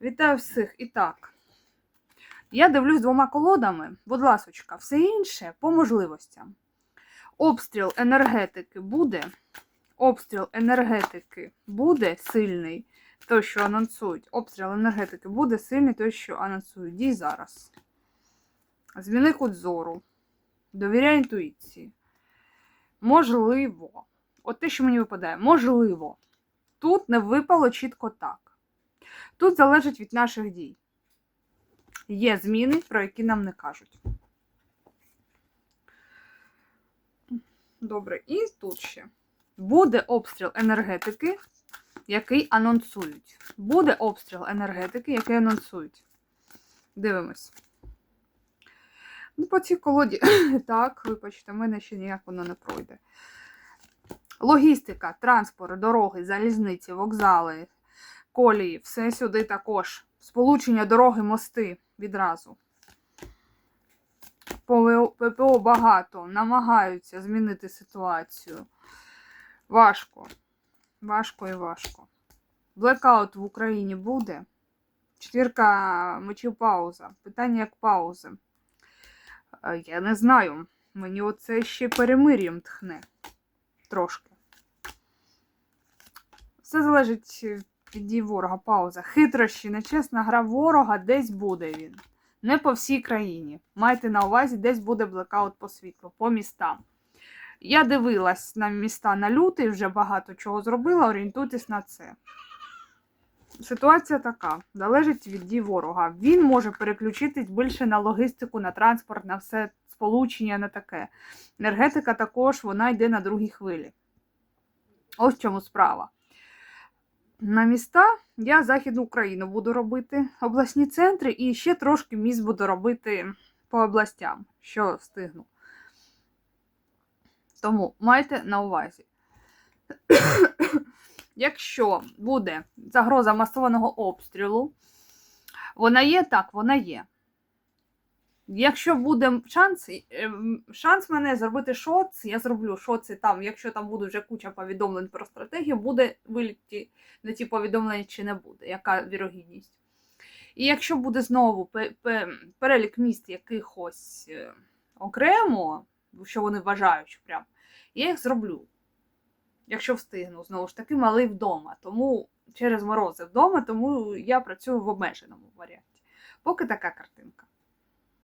Вітаю всіх. І так. Я дивлюсь двома колодами, будь ласочка, все інше по можливостям. Обстріл енергетики буде. Обстріл енергетики буде сильний, той, що анонсують. Обстріл енергетики буде сильний, той, що анонсують. Дій зараз. Зміни кут зору. Довіряй інтуїції. Можливо. От те, що мені випадає, можливо. Тут не випало чітко так. Тут залежить від наших дій. Є зміни, про які нам не кажуть. Добре, і тут ще. Буде обстріл енергетики, який анонсують. Буде обстріл енергетики, який анонсують. Дивимось. Ну, по цій колоді, так, вибачте, в мене ще ніяк воно не пройде. Логістика, транспорт, дороги, залізниці, вокзали, колії, все сюди також. Сполучення дороги, мости відразу. ППО багато, намагаються змінити ситуацію. Важко. Важко і важко. Блекаут в Україні буде. Четвірка мечів пауза. Питання як паузи. Е, Я не знаю. Мені оце ще перемир'ям тхне. Трошки. Все залежить від дій ворога. Пауза. Хитрощі, нечесна гра ворога, десь буде він. Не по всій країні. Майте на увазі, десь буде блекаут по світлу, по містам. Я дивилась на міста на лютий, вже багато чого зробила, орієнтуйтесь на це. Ситуація така: залежить від дій ворога. Він може переключитись більше на логістику, на транспорт, на все сполучення, на таке. Енергетика також вона йде на другій хвилі. Ось в чому справа. На міста я Західну Україну буду робити, обласні центри і ще трошки міст буду робити по областям, що встигну. Тому майте на увазі. Якщо буде загроза масованого обстрілу, вона є так, вона є. Якщо буде шанс, ем, шанс мене зробити шоц, я зроблю шоци там, якщо там буде вже куча повідомлень про стратегію, буде виліті на ті повідомлення чи не буде, яка вірогідність. І якщо буде знову пе- пе- перелік міст якихось е, окремо, що вони вважають, прям, я їх зроблю. Якщо встигну, знову ж таки, малий вдома. Тому через морози вдома, тому я працюю в обмеженому варіанті. Поки така картинка.